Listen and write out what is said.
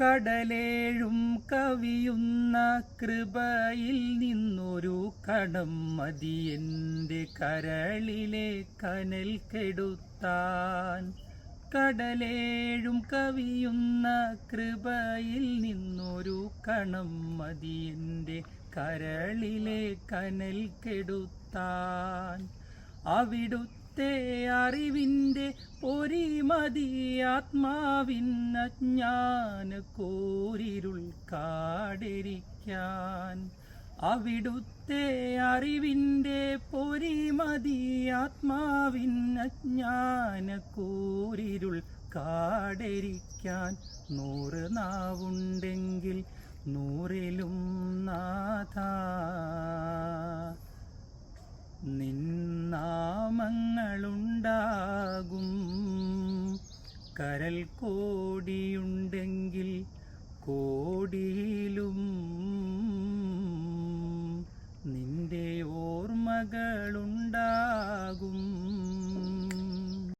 കടലേഴും കവിയുന്ന കൃപയിൽ നിന്നൊരു കടം മതി എന്റെ കരളിലെ കനൽ കെടുത്താൻ. കടലേഴും കവിയുന്ന കൃപയിൽ നിന്നൊരു കണം മതി എന്റെ കരളിലെ കനൽ കെടുത്താൻ. അവിടുത്തെ അറിവിന്റെ പൊരിമതി ആത്മാവിന്നജ്ഞാന് കോരിരുൾ കാടിരിക്കാൻ. അവിടുത്തെ അറിവിന്റെ പൊരിമതി ആത്മാവിന്നജ്ഞാന് കോരിരുൾ കാടരിക്കാൻ. നൂറ് നാവുണ്ടെങ്കിൽ നൂറിലും നാഥ കരൽ കോടിയുണ്ടെങ്കിൽ കോടിയിലും നിന്റെ ഓർമ്മകളുണ്ടാകും